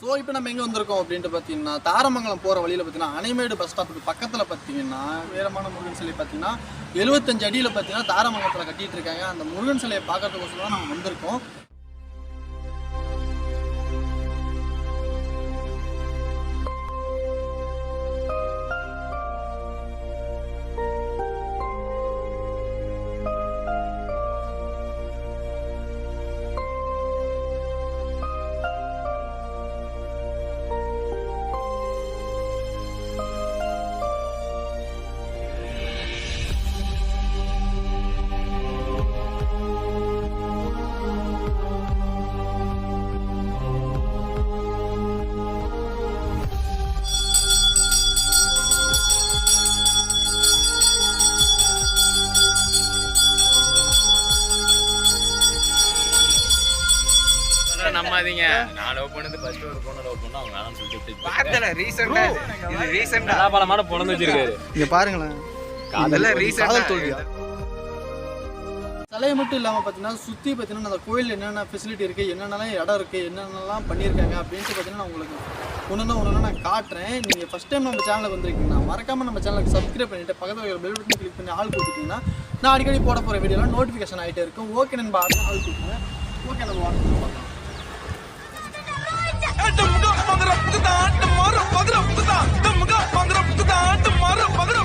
So இப்போ நம்ம எங்கே வந்திருக்கோம் அப்படின்ட்டு பார்த்தீங்கன்னா தாரமங்கலம் போகிற வழியில் பார்த்தீங்கன்னா அணைமேடு பஸ் ஸ்டாப்புக்கு பக்கத்தில் பார்த்தீங்கன்னா வீரமான முருகன் சிலை பார்த்தீங்கன்னா எழுபத்தஞ்சு அடியில் பார்த்தீங்கன்னா தாரமங்கலத்தில் கட்டிகிட்டு இருக்காங்க. அந்த முருகன் சிலையை பார்க்கறதுக்கோசரம் தான் நம்ம வந்திருக்கோம். ஃபர்ஸ்ட் ஒரு பொண்ணு லவ் பண்ணா அவங்க வேணாம்னு சொல்லிட்டு விட்டுட்டு பார்த்தல ரீசெண்டா இது ரீசெண்டா பலமான பொண்ணு வச்சிருக்காரு. இங்கே பாருங்களேன். அதெல்லாம் காதல் தோல்வியா? மட்டும் இல்லாமல் பார்த்தீங்கன்னா சுற்றி பார்த்தீங்கன்னா அந்த கோயில் என்னென்ன ஃபெசிலிட்டி இருக்குது என்னென்னலாம் இடம் இருக்குது என்னென்னலாம் பண்ணியிருக்காங்க அப்படின்ட்டு பார்த்தீங்கன்னா நான் உங்களுக்கு ஒன்று ஒன்று நான் காட்டுறேன். நீங்கள் ஃபஸ்ட் டைம் நம்ம சேனலுக்கு வந்திருக்கீங்கன்னா மறக்காமல் நம்ம சேனலுக்கு சப்ஸ்கிரைப் பண்ணிவிட்டு பக்கத்தில் ஒரு பெல் பட்டன் கிளிக் பண்ணி ஆள் கொடுத்துட்டீங்கன்னா நான் அடிக்கடி போட போகிற வீடியோலாம் நோட்டிஃபிகேஷன் ஆகிட்டே இருக்கும். ஓகே நண்பா ஆள் கொடுங்க ஓகே நம்ம దుమ్ముగా మంగరప్పుకుతా దుమ్మారు మగరప్పుకుతా దుమ్ముగా మంగరప్పుకుతా దుమ్మారు మగర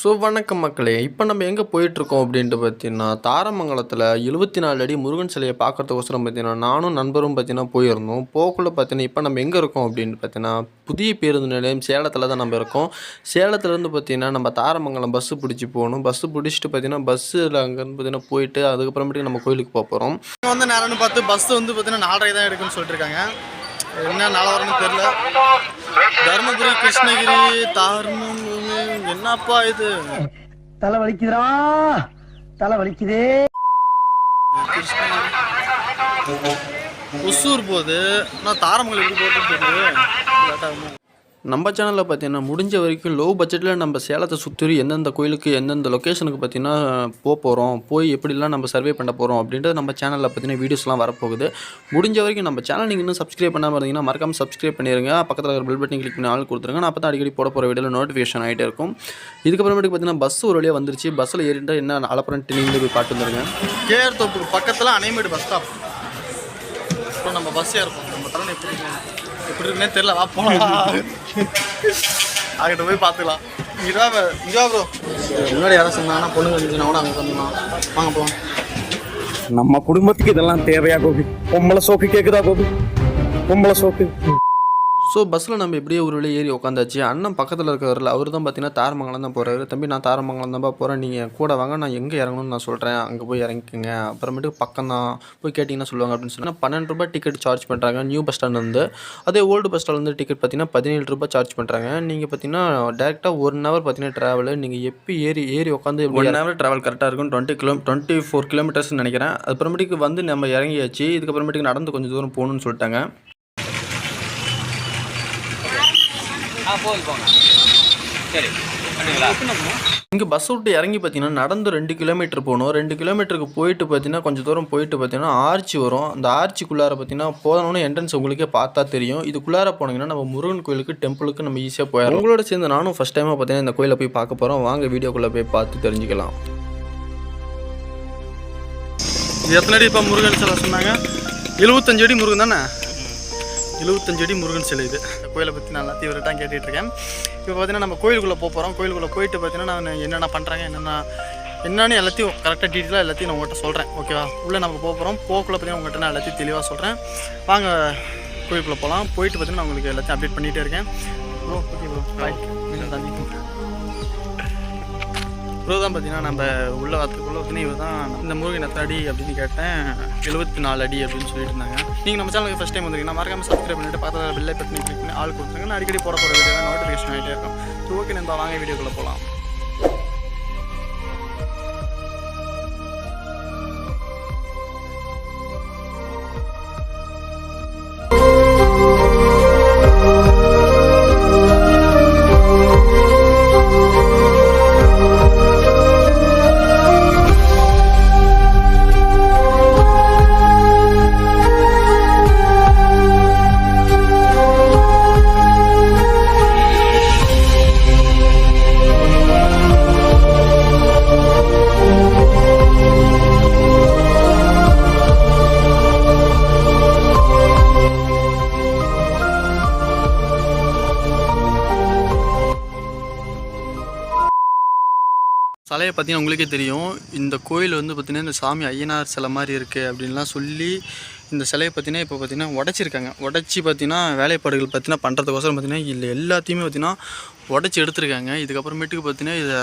ஸோ வணக்கம் மக்களே. இப்போ நம்ம எங்கே போயிட்டுருக்கோம் அப்படின்ட்டு பார்த்தீங்கன்னா தாரமங்கலத்தில் எழுபத்தி நாலு அடி முருகன் சிலையை பார்க்கறதுக்கோசரம் பார்த்தீங்கன்னா நானும் நண்பரும் பார்த்தீங்கன்னா போயிருந்தோம். போக்குள்ள பார்த்தீங்கன்னா இப்போ நம்ம எங்கே இருக்கோம் அப்படின்னு பார்த்தீங்கன்னா புதிய பேருந்து நிலையம் சேலத்தில் தான் நம்ம இருக்கோம். சேலத்துலேருந்து பார்த்தீங்கன்னா நம்ம தாரமங்கலம் பஸ்ஸு பிடிச்சி போகணும். பஸ்ஸு பிடிச்சிட்டு பார்த்தீங்கன்னா பஸ்ஸில் அங்கேருந்து பார்த்தீங்கன்னா போயிட்டு அதுக்கப்புறமேட்டுக்கு நம்ம கோயிலுக்கு போக போகிறோம் வந்து நேரம்னு பார்த்து பஸ் வந்து பார்த்தீங்கன்னா நாலரை தான் எடுக்குன்னு சொல்லிட்டுருக்காங்க. என்ன நிலவரம்னு தெரியல. தருமபுரி கிருஷ்ணகிரி தார்மபுரி என்னப்பா இது? தலை வலிக்குதுடா தலை வலிக்குதே கிருஷ்ணகிரி. ஒசூர் போகுது. நான் தாரமங்கலம் எப்படி போகுதுன்னு தெரியுது லேட் ஆகுமா? நம்ம சேனலில் பார்த்தீங்கன்னா முடிஞ்ச வரைக்கும் லோ பட்ஜெட்டில் நம்ம சேலத்தை சுற்றி எந்தெந்த கோயிலுக்கு எந்தெந்த லொக்கேஷனுக்கு பார்த்தீங்கன்னா போக போகிறோம் போய் எப்படிலாம் நம்ம சர்வே பண்ண போகிறோம் அப்படின்றது நம்ம சேனலில் பார்த்தீங்கன்னா வீடியோஸ்லாம் வரப்போகுது. முடிஞ்ச வரைக்கும் நம்ம சேனல் நீங்கள் இன்னும் சப்ஸ்கிரைப் பண்ணாமல் இருந்தீங்கன்னா மறக்காமல் சப்ஸ்கிரைப் பண்ணிடுங்க பக்கத்தில் இருக்கிற பெல் பட்டன் கிளிக் பண்ணி ஆள் கொடுத்துருங்க. நான் அப்போ தான் அடிக்கடி போட போகிற வீடியோவில் நோட்டிஃபிகேஷன் ஆகிட்டே இருக்கும். இதுக்கப்புறமேட்டுக்கு பார்த்தீங்கன்னா பஸ் ஒரு வழியாக வந்துருச்சு. பஸ்ஸில் ஏறிட்டா என்ன அலப்புறன்ட்டு நீங்களே போய் பார்த்து வந்துருங்க. கேஆர் தோப்பூர் பக்கத்தில் அனைமேடு பஸ் ஸ்டாப் இப்போ நம்ம பஸ்ஸே இருக்கும் நம்ம தலைமை எப்படி எப்படி இருக்குன்னே தெரியல. வா போகலாம் அங்கிட்ட போய் பார்த்துக்கலாம். இங்கா இங்கேவா ப்ரோ முன்னாடி யாரும் சொன்னாங்கன்னா பொண்ணு இருந்துச்சுன்னா கூட அங்கே சொன்னோம் வாங்க போகலாம் நம்ம குடும்பத்துக்கு இதெல்லாம் தேவையா கோபி? பொம்பளை சோக்கு கேக்குதா கோபி? பொம்பளை சோக்கு. ஸோ பஸ்ஸில் நம்ம எப்படியே ஒரு வழியாக ஏறி உட்காந்தாச்சு அண்ணன் பக்கத்தில் இருக்கிறவரில் அவர் தான் பார்த்தீங்கன்னா தாரமங்கலம் தான் போகிறாரு தம்பி நான் தாரமங்கலம் தான்ப்பா போகிறேன் நீங்கள் கூட வாங்க நான் எங்கே இறங்கணும்னு நான் சொல்கிறேன் அங்கே போய் இறங்கிக்கோங்க. அப்புறமேட்டு பக்கம் தான் போய் கேட்டிங்கன்னா சொல்லுவாங்க அப்படின்னு சொன்னால் பன்னெண்டு ரூபாய் டிக்கெட் சார்ஜ் பண்ணுறாங்க நியூ பஸ் ஸ்டாண்ட் வந்து அதே ஓல்டு பஸ் ஸ்டாண்ட் வந்து டிக்கெட் பார்த்தீங்கன்னா பதினேழு ரூபாய் சார்ஜ் பண்ணுறாங்க நீங்கள் பார்த்தீங்கன்னா டேரெக்டாக ஒன் ஹவர் பார்த்தீங்கன்னா ட்ராவல் நீங்கள் எப்போ ஏறி ஏறி உட்காந்து ஒன் ஹவர் ட்ராவல் கரெக்டாக இருக்கும். டுவெண்ட்டி கிலோ டுவெண்ட்டி ஃபோர் கிலோமீட்டர்ஸ்னு நினைக்கிறேன். அதுக்கப்புறமேட்டுக்கு வந்து நம்ம இறங்கியாச்சு. இதுக்கப்புறமேட்டுக்கு நடந்து கொஞ்சம் தூரம் போகணும்னு சொல்லிட்டாங்க. போங்க சரி இங்கே பஸ் விட்டு இறங்கி பார்த்தீங்கன்னா நடந்து ரெண்டு கிலோமீட்டர் போகணும். ரெண்டு கிலோமீட்டருக்கு போயிட்டு பார்த்தீங்கன்னா கொஞ்சம் தூரம் போயிட்டு பார்த்தீங்கன்னா ஆர்ச்சி வரும். அந்த ஆர்ச்சிக்குள்ளார பார்த்தீங்கன்னா போதணும்னு என்ட்ரன்ஸ் உங்களுக்கே பார்த்தா தெரியும். இதுக்குள்ளார போனீங்கன்னா நம்ம முருகன் கோயிலுக்கு டெம்பிளுக்கு நம்ம ஈஸியாக போயிடும் உங்களோட சேர்ந்து நானும் ஃபஸ்ட் டைமாக பார்த்தீங்கன்னா இந்த கோயிலை போய் பார்க்க போகிறோம் வாங்க வீடியோக்குள்ளே போய் பார்த்து தெரிஞ்சுக்கலாம். எத்தனை அடி இப்போ முருகன் சொல்ல சொன்னாங்க? எழுபத்தஞ்சு அடி முருகன் தானே? எழுபத்தஞ்சு அடி முருகன் சிலை இது. இந்த கோயிலை பற்றி நான் எல்லாத்தையும் இவர்கிட்ட கேட்டுட்ருக்கேன் இப்போ பார்த்தீங்கன்னா நம்ம கோயிலுக்குள்ளே போக போகிறோம் கோயிலுக்குள்ளே போயிட்டு பார்த்தீங்கன்னா நான் என்னென்ன பண்ணுறாங்க என்னென்ன என்னென்னு எல்லாத்தையும் கரெக்டாக டீட்டெயிலாக எல்லாத்தையும் நான் உங்கள்கிட்ட சொல்கிறேன் ஓகேவா உள்ளே நம்ம போக போகிறோம் போக்குள்ளே பார்த்தீங்கன்னா உங்கள்கிட்ட நான் எல்லாத்தையும் தெளிவாக சொல்கிறேன் வாங்க கோயிலுக்குள்ளே போகலாம் போயிட்டு பார்த்தீங்கன்னா நான் உங்களுக்கு எல்லாத்தையும் அப்டேட் பண்ணிகிட்டே இருக்கேன். Bro okay bro bye bro தான் பார்த்தீங்கன்னா நம்ம உள்ள வரத்துக்குள்ள பார்த்தீங்கன்னா இவர் தான் இந்த முருகன் எத்தனை அடி அப்படின்னு கேட்டேன். எழுபத்தி நாலு அடி அப்படின்னு சொல்லிட்டு இருந்தாங்க. நீங்கள் நம்ம சேனலுக்கு ஃபஸ்ட் டைம் வந்தீங்கன்னா மறக்காம சப்ஸ்கிரைப் பண்ணிட்டு பார்த்தா பெல்லை பட்டனை கிளிக் பண்ணி ஆள் கொடுத்துருங்க. நான் அடிக்கடி போட போகிற வீடியோ நோட்டிஃபிகேஷன் ஆகிட்டே இருக்கும். ஸோ ஓகே நம்ம வாங்க வீடியோக்குள்ளே போகலாம் பார்த்தீங்கன்னா உங்களுக்கே தெரியும். இந்த கோயில் வந்து பார்த்திங்கன்னா இந்த சாமி ஐயனார் சிலை மாதிரி இருக்குது அப்படின்லாம் சொல்லி இந்த சிலையை பார்த்தீங்கன்னா இப்போ பார்த்தீங்கன்னா உடச்சிருக்காங்க. உடச்சி பார்த்தீங்கன்னா வேலைப்பாடுகள் பார்த்தீங்கன்னா பண்ணுறதுக்கோசரம் பார்த்தீங்கன்னா இல்லை. எல்லாத்தையுமே பார்த்தீங்கன்னா உடச்சி எடுத்திருக்காங்க. இதுக்கப்புறமேட்டுக்கு பார்த்தீங்கன்னா இதை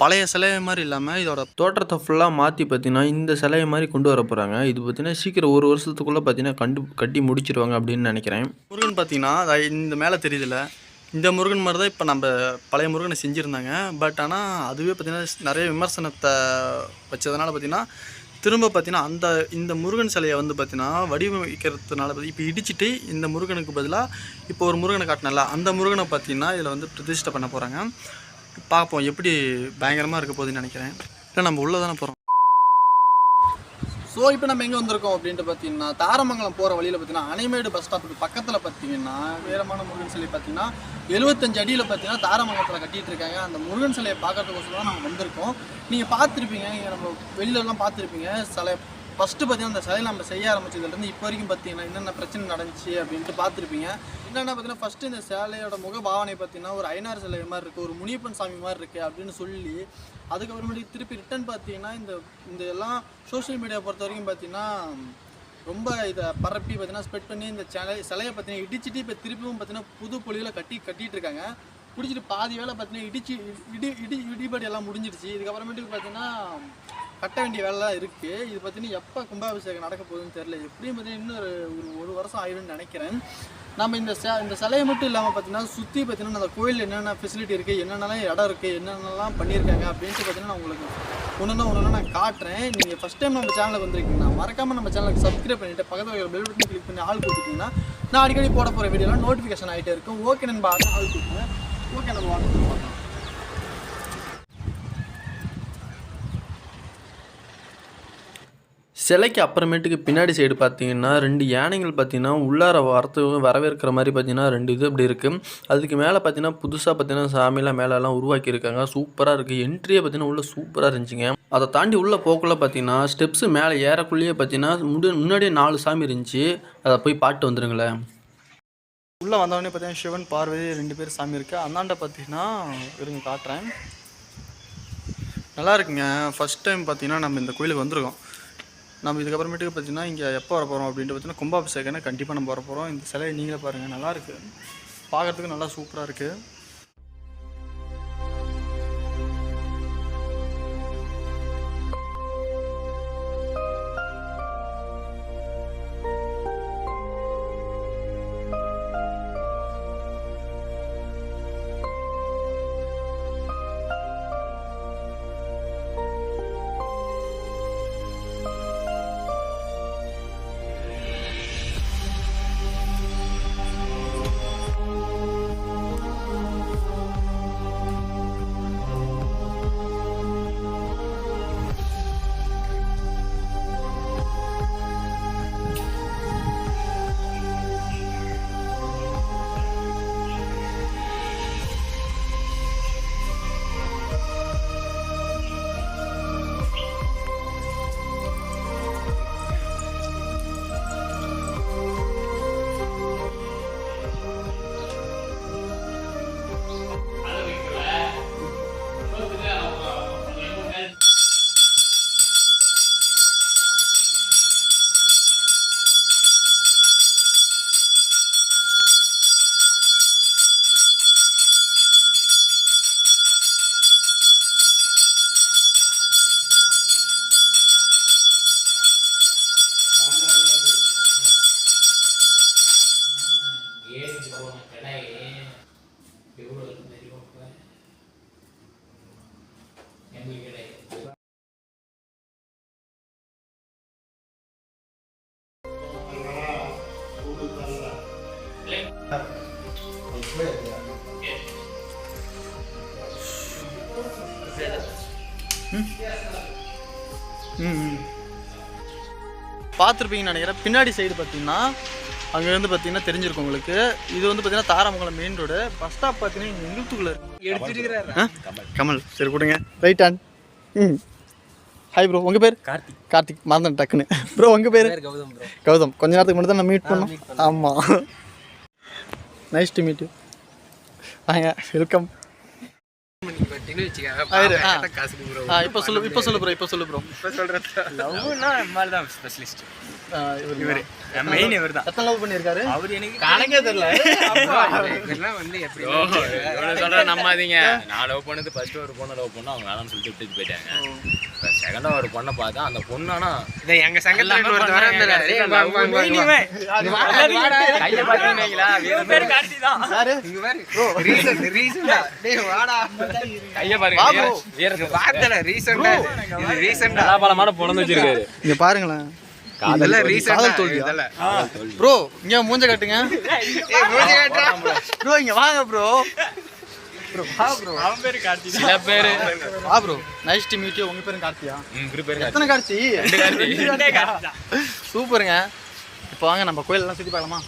பழைய சிலை மாதிரி இல்லாமல் இதோட தோற்றத்தை ஃபுல்லாக மாற்றி பார்த்தீங்கன்னா இந்த சிலையை மாதிரி கொண்டு வர போகிறாங்க இது பார்த்தீங்கன்னா சீக்கிரம் ஒரு வருஷத்துக்குள்ளே பார்த்தீங்கன்னா கண்டு கட்டி முடிச்சிருவாங்க அப்படின்னு நினைக்கிறேன். முருகன் பார்த்தீங்கன்னா இந்த மேலே தெரியுதுல்ல இந்த முருகன் மாதிரி தான் இப்போ நம்ம பழைய முருகனை செஞ்சுருந்தாங்க. பட் ஆனால் அதுவே பார்த்திங்கன்னா நிறைய விமர்சனத்தை வச்சதுனால பார்த்திங்கன்னா திரும்ப பார்த்தீங்கன்னா அந்த இந்த முருகன் சிலையை வந்து பார்த்தீங்கன்னா வடிவமைக்கிறதுனால இப்போ இடிச்சிட்டு இந்த முருகனுக்கு பதிலாக இப்போ ஒரு முருகனை காட்டினல அந்த முருகனை பார்த்தீங்கன்னா இதில் வந்து பிரதிஷ்டை பண்ண போகிறாங்க பார்ப்போம் எப்படி பயங்கரமாக இருக்க போகுதுன்னு நினைக்கிறேன். இல்லை நம்ம உள்ளே தானே போகிறோம் ஸோ இப்போ நம்ம எங்கே வந்திருக்கோம் அப்படின்ட்டு பார்த்தீங்கன்னா தாரமங்கலம் போகிற வழியில் பார்த்தீங்கன்னா அணைமேடு பஸ் ஸ்டாப்புக்கு பக்கத்தில் பார்த்தீங்கன்னா வீரமான முருகன் சிலை பார்த்தீங்கன்னா எழுபத்தஞ்சு அடியில் பார்த்தீங்கன்னா தாரமங்கலத்தில் கட்டிகிட்டு இருக்காங்க. அந்த முருகன் சிலையை பார்க்கறதுக்கோசரம் தான் நம்ம வந்திருக்கோம். நீங்கள் பார்த்துருப்பீங்க. நீங்கள் நம்ம வெளியிலலாம் பார்த்துருப்பீங்க. சிலை ஃபஸ்ட்டு பார்த்தீங்கன்னா அந்த சிலையை நம்ம செய்ய ஆரம்பிச்சதுலேருந்து இப்போ வரைக்கும் பார்த்தீங்கன்னா என்னென்ன பிரச்சனை நடந்துச்சு அப்படின்ட்டு பார்த்துருப்பீங்க. என்னென்னா பார்த்தீங்கன்னா ஃபஸ்ட்டு இந்த சேலையோட முக பாவனை பார்த்தீங்கன்னா ஒரு ஐநாறு சிலை மாதிரி இருக்குது ஒரு முனியப்பன் சாமி மாதிரி இருக்குது அப்படின்னு சொல்லி அதுக்கப்புறமேட்டு திருப்பி ரிட்டர்ன் பார்த்தீங்கன்னா இந்த இந்த எல்லாம் சோஷியல் மீடியா பொறுத்த வரைக்கும் பார்த்தீங்கன்னா ரொம்ப இதை பரப்பி பார்த்தீங்கன்னா ஸ்ப்ரெட் பண்ணி இந்த சிலை சிலையை பார்த்தீங்கன்னா இடிச்சிட்டு இப்போ திருப்பியும் பார்த்தீங்கன்னா புது பொலியில் கட்டி கட்டிகிட்டு இருக்காங்க பிடிச்சிட்டு பாதி வேலை பார்த்தீங்கன்னா இடிச்சு இடி இடி இடிபடி எல்லாம் முடிஞ்சிடுச்சு. இதுக்கப்புறமேட்டுக்கு பார்த்தீங்கன்னா கட்ட வேண்டிய வேலைலாம் இருக்குது இது பார்த்தீங்கன்னா எப்போ கும்பாபிஷேகம் நடக்க போகுதுன்னு தெரில எப்படியும் பார்த்தீங்கன்னா இன்னும் ஒரு ஒரு ஒரு வருஷம் ஆயிடும்னு நினைக்கிறேன். நம்ம இந்த ச இந்த சிலையை மட்டும் இல்லாமல் பார்த்தீங்கன்னா சுற்றி பார்த்தீங்கன்னா அந்த கோயில் என்னென்ன ஃபெசிலிட்டி இருக்குது என்னென்னலாம் இடம் இருக்குது என்னென்னலாம் பண்ணியிருக்காங்க அப்படின்ட்டு பார்த்தீங்கன்னா நான் உங்களுக்கு ஒன்று ஒன்று நான் காட்டுறேன். நீங்கள் ஃபஸ்ட் டைம் நம்ம சேனலுக்கு வந்திருக்கீங்கன்னா மறக்காமல் நம்ம சேனலுக்கு சப்ஸ்கிரைப் பண்ணிவிட்டு பக்கத்தில் பெல் பட்டன் கிளிக் பண்ணி ஆள் கொடுத்துட்டீங்கன்னா நான் அடிக்கடி போட போகிற வீடியோலாம் நோட்டிஃபிகேஷன் ஆகிட்டே இருக்கும். ஓகே நண்பா ஆள் கொடுங்க ஓகே நம்ம வாங்க. சிலைக்கு அப்புறமேட்டுக்கு பின்னாடி சைடு பார்த்தீங்கன்னா ரெண்டு யானைகள் பார்த்தீங்கன்னா உள்ளார வரத்து வரவேற்கிற மாதிரி பார்த்தீங்கன்னா ரெண்டு இது அப்படி இருக்குது அதுக்கு மேலே பார்த்தீங்கன்னா புதுசாக பார்த்தீங்கன்னா சாமிலாம் மேலெல்லாம் உருவாக்கியிருக்காங்க. சூப்பராக இருக்குது என்ட்ரியே பார்த்தீங்கன்னா உள்ள சூப்பராக இருந்துச்சுங்க. அதை தாண்டி உள்ளே போக்குள்ள பார்த்தீங்கன்னா ஸ்டெப்ஸு மேலே ஏறக்குள்ளேயே பார்த்தீங்கன்னா முடி முன்னாடியே நாலு சாமி இருந்துச்சு. அதை போய் பாட்டு வந்துடுங்களேன் உள்ளே வந்தவொடனே பார்த்தீங்கன்னா சிவன் பார்வதி ரெண்டு பேர் சாமி இருக்குது அந்தாண்ட பார்த்தீங்கன்னா இருங்க காட்டுறேன். நல்லா இருக்குங்க. ஃபஸ்ட் டைம் பார்த்தீங்கன்னா நம்ம இந்த கோயிலுக்கு வந்திருக்கோம். நம்ம இதுக்கப்புறமேட்டுக்கு பார்த்தீங்கன்னா இங்கே எப்போ வர போகிறோம் அப்படின்ட்டு பார்த்தீங்கன்னா கும்பாபிஷேகம்னா கண்டிப்பாக நம்ம வர போகிறோம் இந்த சிலையை நீங்களே பாருங்கள் நல்லாயிருக்கு பார்க்குறதுக்கு நல்லா சூப்பராக இருக்குது பார்த்துருப்பீங்கன்னு நினைக்கிறேன். பின்னாடி சைடு பார்த்தீங்கன்னா அங்கேருந்து பார்த்தீங்கன்னா தெரிஞ்சிருக்கும் உங்களுக்கு. இது வந்து பார்த்தீங்கன்னா Tharamangalam main road bus stop பார்த்தீங்கன்னா இங்கே ஆ? கமல். சரி கொடுங்க. ரைட் ஹேண்ட் ம். ஹாய் ப்ரோ உங்கள் பேர்? கார்த்திக். கார்த்திக். மறந்தேன் டக்குன்னு. ப்ரோ உங்கள் பேர்? கௌதம் கௌதம். கொஞ்ச நேரத்துக்கு முன்னாடி தான் நம்ம மீட் பண்ணோம். ஆமாம் நைஸ் டு மீட் யூ வாங்க வெல்கம் இப்போ சொல்லு இப்போ சொல்லு ப்ரோ இப்போ சொல்லு ப்ரோ இப்ப சொல்றதா? லவ்னா நம்மால தான் ஸ்பெஷலிஸ்ட் இவர். மெயின் இவர். தான். எத்தனை லவ் பண்ணியிருக்காரு? அவர் எனக்கு கணக்கே தெரியல. இதெல்லாம் வந்து எப்படி இவ்வளவு சொல்ற நம்பாதீங்க. நான் லவ் பண்ணது ஃபர்ஸ்ட் ஒரு பொண்ணை லவ் பண்ணா அவங்க வேணாம்னு சொல்லிட்டு விட்டுட்டு போயிட்டாங்க. செகண்டா ஒரு பொண்ணை பார்த்தா அந்த பொண்ணு ஆனா இதை எங்க சங்கத்துல இன்னொருத்தர் வர பாருங்களேன். ப்ரோ இங்க மூஞ்ச காட்டுங்க. ஏய், மூஞ்சி காட்டுறா. ப்ரோ இங்க வாங்க ப்ரோ. சில பேரு. வா bro nice to meet you உங்க பேரும் கார்த்தியா? எத்தனை கார்த்தி. சூப்பருங்க. இப்போ வாங்க நம்ம கோயில் எல்லாம் சுத்தி பார்க்கலாமா?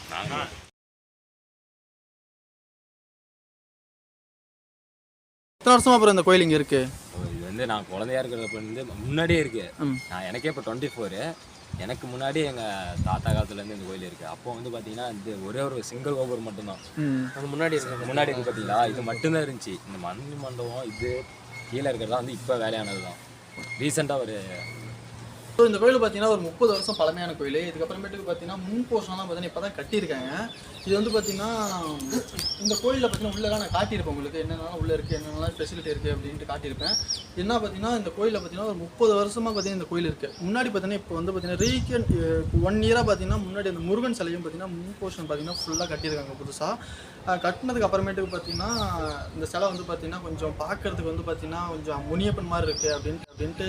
எத்தனை வருஷமா ப்ரோ இந்த கோயில் இங்க இருக்கு? இது வந்து நான் குழந்தையா இருக்கிறப்ப வந்து முன்னாடியே இருக்கு. நான் எனக்கே இப்போ டுவெண்ட்டி ஃபோரு எனக்கு முன்னாடி எங்கள் தாத்தா காலத்துலேருந்து இந்த கோயில் இருக்குது அப்போ வந்து பார்த்தீங்கன்னா இது ஒரே ஒரு சிங்கிள் கோபுரம் மட்டும்தான். அது முன்னாடி இருக்கு முன்னாடி இருக்கு பார்த்தீங்களா இது மட்டும்தான் இருந்துச்சு. இந்த மண் மண்டபம் இது கீழே இருக்கிறதா வந்து இப்போ வேலையானது தான் ரீசெண்டாக ஒரு ஸோ இந்த கோயில் பார்த்தீங்கன்னா ஒரு முப்பது வருஷம் பழமையான கோயில். இதுக்கப்புறமேட்டுக்கு பார்த்தீங்கன்னா முன் போர்ஷன்லாம் பார்த்தீங்கன்னா இப்போ தான் கட்டியிருக்காங்க. இது வந்து பார்த்தீங்கன்னா இந்த கோயிலில் பார்த்தீங்கன்னா உள்ளலாம் நான் காட்டியிருப்பேன் உங்களுக்கு. என்னென்னலாம் உள்ளே இருக்குது என்னென்னலாம் ஃபெசிலிட்டி இருக்குது அப்படின்ட்டு காட்டியிருப்பேன். என்ன பார்த்தீங்கன்னா இந்த கோயிலில் பார்த்தீங்கன்னா ஒரு முப்பது வருஷமாக பார்த்தீங்கன்னா இந்த கோயில் இருக்குது முன்னாடி பார்த்தீங்கன்னா இப்போ வந்து பார்த்தீங்கன்னா ரீசெண்ட் ஒன் இயராக பார்த்தீங்கன்னா முன்னாடி அந்த முருகன் சிலையும் பார்த்தீங்கன்னா முன் போர்ஷன் பார்த்தீங்கன்னா ஃபுல்லாக கட்டியிருக்காங்க புதுசாக கட்டினதுக்கு அப்புறமேட்டுக்கு பார்த்தீங்கன்னா இந்த சிலை வந்து பார்த்தீங்கன்னா கொஞ்சம் பார்க்கறதுக்கு வந்து பார்த்தீங்கன்னா கொஞ்சம் முனியப்பன் மாதிரி இருக்குது அப்படின்ட்டு அப்படின்ட்டு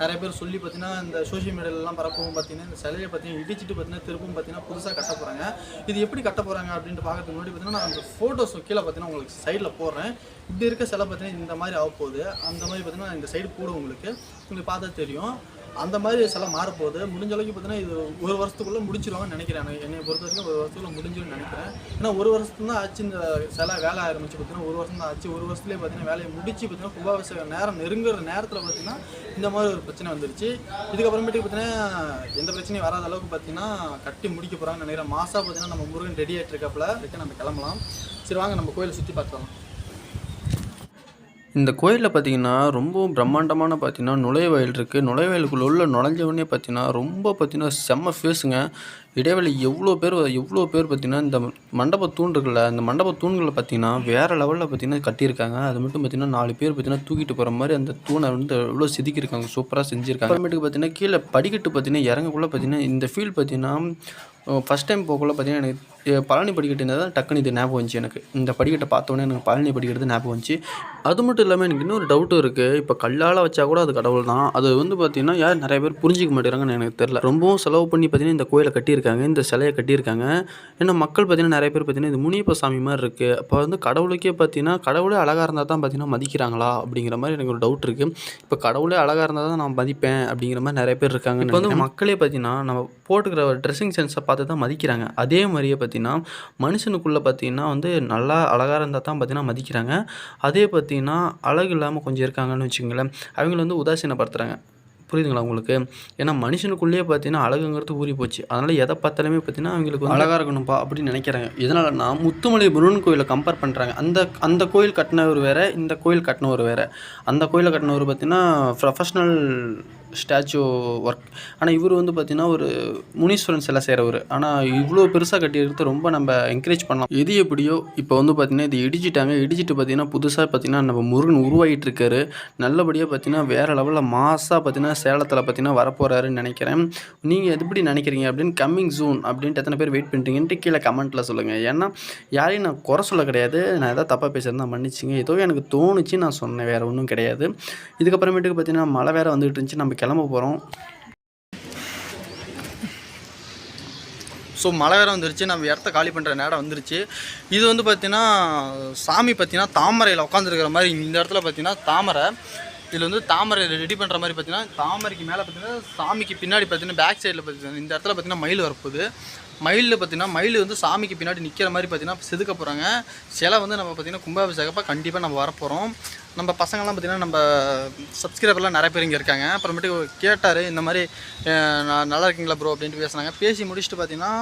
நிறைய பேர் சொல்லி பார்த்தீங்கன்னா இந்த சோஷியல் மீடியாலலாம் பரப்பவும் பார்த்தீங்கன்னா இந்த சிலையை பார்த்தீங்கன்னா இடிச்சிட்டு பார்த்தீங்கன்னா திரும்பவும் பார்த்தீங்கன்னா புதுசாக கட்ட போகிறாங்க இது எப்படி கட்ட போகிறாங்க அப்படின்ட்டு பார்க்கறதுக்கு முன்னாடி பார்த்தீங்கன்னா நான் அந்த ஃபோட்டோஸ் கீழே பார்த்தீங்கன்னா உங்களுக்கு சைடில் போடுறேன். இப்படி இருக்க சிலை பார்த்தீங்கன்னா இந்த மாதிரி ஆக போகுது அந்த மாதிரி பார்த்தீங்கன்னா இந்த சைடு போடும் உங்களுக்கு. உங்களுக்கு பார்த்தா தெரியும். அந்த மாதிரி சிலை மாறப்போகுது. முடிஞ்ச அளவுக்கு பார்த்தீங்கன்னா இது ஒரு வருஷத்துக்குள்ளே முடிச்சிருவாங்கன்னு நினைக்கிறேன் என்னை பொறுத்த வரைக்கும் ஒரு வருஷத்துக்குள்ள முடிஞ்சிரும்னு நினைக்கிறேன். ஏன்னா ஒரு வருஷத்துக்கு தான் ஆச்சு இந்த சில வேலை ஆரம்பிச்சு பார்த்தீங்கன்னா ஒரு வருஷம் தான் ஆச்சு. ஒரு வருஷத்துலேயே பார்த்தீங்கன்னா வேலையை முடிச்சு பார்த்தீங்கன்னா கும்பாபிஷேகம் நேரம் நெருங்குற நேரத்தில் பார்த்தீங்கன்னா இந்த மாதிரி ஒரு பிரச்சனை வந்துருச்சு. இதுக்கப்புறமேட்டுக்கு பார்த்தீங்கன்னா எந்த பிரச்சனையும் வராத அளவுக்கு பார்த்தீங்கன்னா கட்டி முடிக்க போகிறாங்கன்னு நினைக்கிறேன். மாதம் பார்த்தீங்கன்னா நம்ம முருகன் ரெடி ஆகிட்டு இருக்கப்பல. இருக்க நம்ம கிளம்பலாம். சரி வாங்க நம்ம கோயிலை சுற்றி பார்த்துக்கலாம். இந்த கோயிலில் பார்த்தீங்கன்னா ரொம்ப பிரம்மாண்டமான பார்த்தீங்கன்னா நுழைவாயில் இருக்குது நுழைவாயிலுக்குள்ள உள்ள நுழைஞ்சவனே பார்த்தீங்கன்னா ரொம்ப பார்த்தீங்கன்னா செம்ம ஃபேஸுங்க இடைவெளி எவ்வளோ பேர் எவ்வளோ பேர் பார்த்தீங்கன்னா இந்த மண்டப தூண் இருக்குல்ல இந்த மண்டப தூண்களை பார்த்தீங்கன்னா வேறு லெவலில் பார்த்தீங்கன்னா கட்டியிருக்காங்க. அது மட்டும் பார்த்தீங்கன்னா நாலு பேர் பார்த்தீங்கன்னா தூக்கிட்டு போகிற மாதிரி அந்த தூணை வந்து எவ்வளோ செதுக்கியிருக்காங்க சூப்பராக செஞ்சுருக்காங்க. அப்புறமேட்டுக்கு பார்த்தீங்கன்னா கீழே படிக்கட்டு பார்த்தீங்கன்னா இறங்கக்குள்ளே பார்த்தீங்கன்னா இந்த ஃபீல் பார்த்தீங்கன்னா ஃபஸ்ட் டைம் போகக்குள்ள பார்த்தீங்கன்னா எனக்கு பழனி படிக்கட்டு இருந்தால் தான் டக்குன்னு இது ஞாபகம் வந்துச்சு எனக்கு. இந்த படிக்கட்டை பார்த்தோன்னே எனக்கு பழனி படிக்கிறது ஞாபகம் வந்துச்சு. அது மட்டும் இல்லாமல் எனக்கு இன்னொரு டவுட்டும் இருக்குது இப்போ கல்லால் வச்சா கூட அது கடவுள் தான். அது வந்து பார்த்தீங்கன்னா யார் நிறைய பேர் புரிஞ்சிக்க மாட்டேங்கிறாங்கன்னு எனக்கு தெரியல. ரொம்பவும் செலவு பண்ணி பார்த்தீங்கன்னா இந்த கோயிலை கட்டியிருக்காங்க இந்த சிலையை கட்டியிருக்காங்க. ஏன்னா மக்கள் பார்த்தீங்கன்னா நிறைய பேர் பார்த்தீங்கன்னா இது முனியப்ப சாமி மாதிரி இருக்குது அப்போ வந்து கடவுளுக்கே பார்த்தீங்கன்னா கடவுளே அழகாக இருந்தால் தான் பார்த்தீங்கன்னா மதிக்கிறாங்களா அப்படிங்கிற மாதிரி எனக்கு ஒரு டவுட் இருக்குது இப்போ கடவுளே அழகாக இருந்தால் தான் நான் மதிப்பேன் அப்படிங்கிற மாதிரி நிறைய பேர் இருக்காங்க இப்போ வந்து மக்களே பார்த்தீங்கன்னா நம்ம போட்டுக்கிற ட்ரெஸ்ஸிங் சென்ஸை பார்த்து தான் மதிக்கிறாங்க. அதே மாதிரியே பார்த்தீங்கன்னா மனுஷனுக்குள்ளே பார்த்தீங்கன்னா வந்து நல்லா அழகாக இருந்தால் தான் பார்த்தீங்கன்னா மதிக்கிறாங்க. அதே பார்த்தீங்கன்னா அழகு இல்லாமல் கொஞ்சம் இருக்காங்கன்னு வச்சுக்கோங்களேன் அவங்கள வந்து உதாசீனப்படுத்துகிறாங்க புரியுதுங்களா உங்களுக்கு? ஏன்னா மனுஷனுக்குள்ளேயே பார்த்தீங்கன்னா அழகுங்கிறது ஊறி போச்சு. அதனால் எதை பார்த்தாலுமே பார்த்தீங்கன்னா அவங்களுக்கு அழகாக இருக்கணும்ப்பா அப்படின்னு நினைக்கிறாங்க. இதனாலனா முத்துமலை முருகன் கோயிலை கம்பேர் பண்ணுறாங்க அந்த அந்த கோயில் கட்டினவர் வேறு இந்த கோயில் கட்டினவர் வேறு. அந்த கோயிலை கட்டினவர் பார்த்தீங்கன்னா ப்ரொஃபஷ்னல் ஸ்டாச்சு ஒர்க் ஆனால் இவர் வந்து பார்த்தீங்கன்னா ஒரு முனீஸ்வரன் சிலை செய்கிறவர் ஆனால் இவ்வளோ பெருசாக கட்டியிருக்கிறது ரொம்ப நம்ம என்கரேஜ் பண்ணலாம். எது எப்படியோ இப்போ வந்து பார்த்தீங்கன்னா இது இடிச்சிட்டாங்க. இடிச்சிட்டு பார்த்தீங்கன்னா புதுசாக பார்த்தீங்கன்னா நம்ம முருகன் உருவாகிட்டு இருக்காரு நல்லபடியாக பார்த்தீங்கன்னா வேறு லெவலில் மாசாக பார்த்தீங்கன்னா சேலத்தில் பார்த்தீங்கன்னா வரப்போகிறாருன்னு நினைக்கிறேன். நீங்கள் எப்படி நினைக்கிறீங்க அப்படின்னு கம்மிங் ஜூன் அப்படின்ட்டு எத்தனை பேர் வெயிட் பண்ணுறீங்கன்ட்டு கீழே கமெண்ட்டில் சொல்லுங்கள் ஏன்னா யாரையும் நான் குறை சொல்ல கிடையாது. நான் எதாவது தப்பாக பேசுகிறதா மன்னிச்சிங்க. ஏதோ எனக்கு தோணுச்சு நான் சொன்னேன். வேறு ஒன்றும் கிடையாது. இதுக்கப்புறமேட்டுக்கு பார்த்தீங்கன்னா மழை வேறு வந்துகிட்டு இருந்துச்சு. நம்ம கிளம்ப கிளம்ப போகிறோம் ஸோ மழை வேறு வந்துருச்சு. நம்ம இடத்த காலி பண்ணுற நேரம் வந்துருச்சு. இது வந்து பார்த்தீங்கன்னா சாமி பார்த்தீங்கன்னா தாமரையில் உட்காந்துருக்கிற மாதிரி இந்த இடத்துல பார்த்தீங்கன்னா தாமரை. இதில் வந்து தாமரை ரெடி பண்ணுற மாதிரி பார்த்தீங்கன்னா தாமரைக்கு மேலே பார்த்தீங்கன்னா சாமிக்கு பின்னாடி பார்த்தீங்கன்னா பேக் சைடில் பார்த்தீங்கன்னா இந்த இடத்துல பார்த்தீங்கன்னா மயில் வரப்போகுது. மயிலில் பார்த்தீங்கன்னா மயில் வந்து சாமிக்கு பின்னாடி நிற்கிற மாதிரி பார்த்தீங்கன்னா செதுக்க போகிறாங்க சிலை வந்து நம்ம பார்த்தீங்கன்னா கும்பாபிஷேகப்பாக கண்டிப்பாக நம்ம வரப்போகிறோம் நம்ம பசங்கள்லாம் பார்த்திங்கன்னா நம்ம சப்ஸ்கிரைபர்லாம் நிறைய பேர் இங்கே இருக்காங்க. அப்புறமேட்டு கேட்டார் இந்த மாதிரி நான் நல்லா இருக்கீங்களா ப்ரோ அப்படின்ட்டு பேசுனாங்க. பேசி முடிச்சுட்டு பார்த்தீங்கன்னா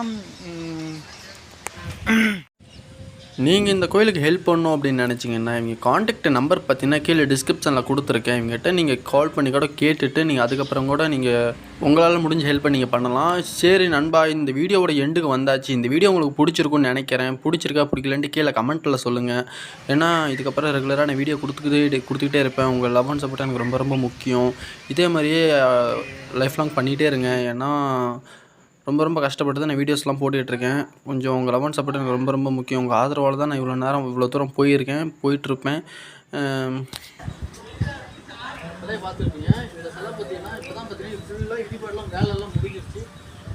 நீங்கள் இந்த கோயிலுக்கு ஹெல்ப் பண்ணணும் அப்படின்னு நினச்சிங்கன்னா இவங்க காண்டாக்ட் நம்பர் பார்த்தீங்கன்னா கீழே டிஸ்கிரிப்ஷனில் கொடுத்துருக்கேன் இவங்ககிட்ட. நீங்கள் கால் பண்ணி கூட கேட்டுட்டு நீங்கள் அதுக்கப்புறம் கூட நீங்கள் உங்களால் முடிஞ்ச ஹெல்ப்பை நீங்கள் பண்ணலாம். சரி நண்பா இந்த வீடியோவோட எண்டுக்கு வந்தாச்சு. இந்த வீடியோ உங்களுக்கு பிடிச்சிருக்குன்னு நினைக்கிறேன். பிடிச்சிருக்கா பிடிக்கலன்ட்டு கீழே கமெண்ட்டில் சொல்லுங்கள் ஏன்னா இதுக்கப்புறம் ரெகுலராக நான் வீடியோ கொடுத்துக்கிட்டே கொடுத்துக்கிட்டே இருப்பேன். உங்கள் லவ் அண்ட் சப்போர்ட் எனக்கு ரொம்ப ரொம்ப முக்கியம். இதே மாதிரியே லைஃப் லாங் பண்ணிகிட்டே இருங்க. ஏன்னா ரொம்ப ரொம்ப கஷ்டப்பட்டு தான் நான் வீடியோஸ்லாம் இருக்கேன் கொஞ்சம் உங்கள் லவன் சப்போர்ட் எனக்கு ரொம்ப ரொம்ப முக்கியம். உங்கள் ஆதரவால் தான் நான் இவ்வளோ நேரம் இவ்வளோ தூரம் போயிருக்கேன் போயிட்டுருப்பேன். அதே பார்த்துருப்பீங்க. இந்த சிலை பார்த்தீங்கன்னா இப்போ தான் பார்த்தீங்கன்னா ஃபுல்லாக வேலைலாம் முடிஞ்சிருச்சு.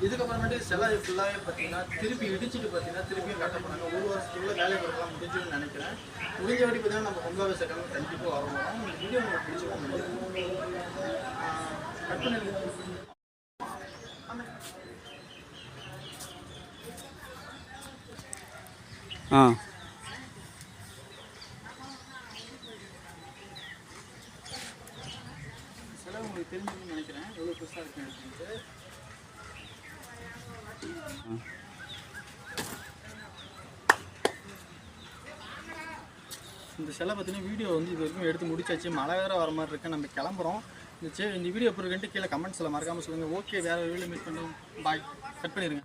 இதுக்கப்புறமேட்டு சிலை ஃபுல்லாகவே பார்த்தீங்கன்னா திருப்பி இடிச்சிட்டு பார்த்தீங்கன்னா திருப்பியும் கட்ட ஒரு வருஷத்துக்குள்ள வேலை பொருட்கள்லாம் முடிஞ்சுன்னு நினைக்கிறேன். முடிஞ்ச வரைக்கும் பார்த்தீங்கன்னா நம்ம பொங்கல் கண்டிப்பாக வரும் வீடியோ உங்களுக்கு பிடிச்சிருக்கோம் கட் ஆ சிலை உங்களுக்கு தெரிஞ்சுக்கணும்னு நினைக்கிறேன் எவ்வளோ பெருசாக இருக்கு ஆ. இந்த சிலை பார்த்தீங்கன்னா வீடியோ வந்து இது வரைக்கும் எடுத்து முடிச்சாச்சு. மழை வேறு வர மாதிரி இருக்கு. நம்ம கிளம்புறோம். இந்த சே இந்த வீடியோ எப்படி இருக்குன்ட்டு கீழே கமெண்ட்ஸில் மறக்காமல் சொல்லுங்கள் ஓகே வேறு வீடியோ மீட் பண்ணுறோம் பாய் கட் பண்ணிடுங்க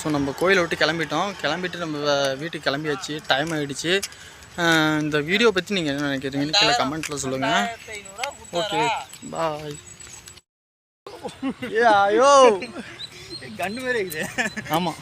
ஸோ நம்ம கோயிலை விட்டு கிளம்பிட்டோம். கிளம்பிட்டு நம்ம வீட்டுக்கு கிளம்பியாச்சு. டைம் ஆகிடுச்சு இந்த வீடியோ பற்றி நீங்கள் என்ன நினைக்கிறீங்கன்னு கீழே கமெண்ட்டில் சொல்லுங்கள் ஓகே பாய் ஏ ஐயோ கண்டு மாதிரி இருக்குது ஆமாம்